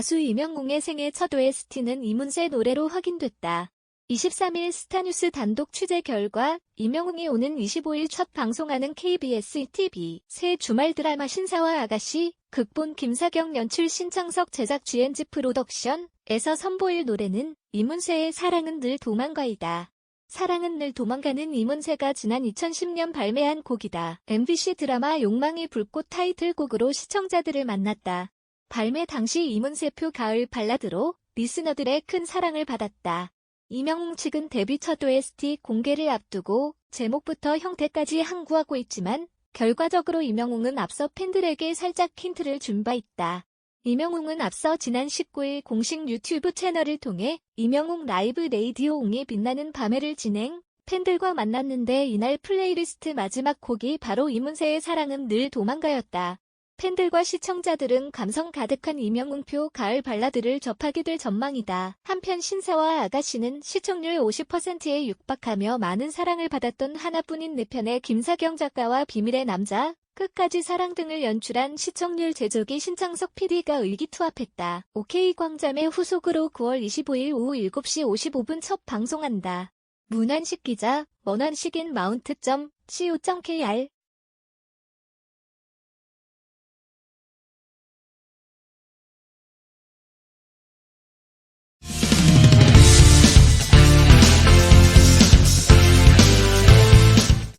가수 이명웅의 생애 첫 OST는 이문세 노래로 확인됐다. 23일 스타뉴스 단독 취재 결과 이명웅이 오는 25일 첫 방송하는 KBS TV 새 주말 드라마 신사와 아가씨 극본 김사경 연출 신창석 제작 GNG 프로덕션에서 선보일 노래는 이문세의 사랑은 늘 도망가이다. 사랑은 늘 도망가는 이문세가 지난 2010년 발매한 곡이다. MBC 드라마 욕망의 불꽃 타이틀곡으로 시청자들을 만났다. 발매 당시 이문세표 가을 발라드로 리스너들의 큰 사랑을 받았다. 이명웅 측은 데뷔 첫 OST 공개를 앞두고 제목부터 형태까지 항구하고 있지만 결과적으로 이명웅은 앞서 팬들에게 살짝 힌트를 준 바 있다. 이명웅은 앞서 지난 19일 공식 유튜브 채널을 통해 이명웅 라이브 레이디오 웅의 빛나는 밤에를 진행, 팬들과 만났는데 이날 플레이리스트 마지막 곡이 바로 이문세의 사랑은 늘 도망가였다. 팬들과 시청자들은 감성 가득한 이명웅표 가을 발라드를 접하게 될 전망이다. 한편 신사와 아가씨는 시청률 50%에 육박하며 많은 사랑을 받았던 하나뿐인 내 편의 김사경 작가와 비밀의 남자, 끝까지 사랑 등을 연출한 시청률 제조기 신창석 PD가 의기투합했다. OK 광잠의 후속으로 9월 25일 오후 7시 55분 첫 방송한다. 문한식 기자, 원한식인 마운트.co.kr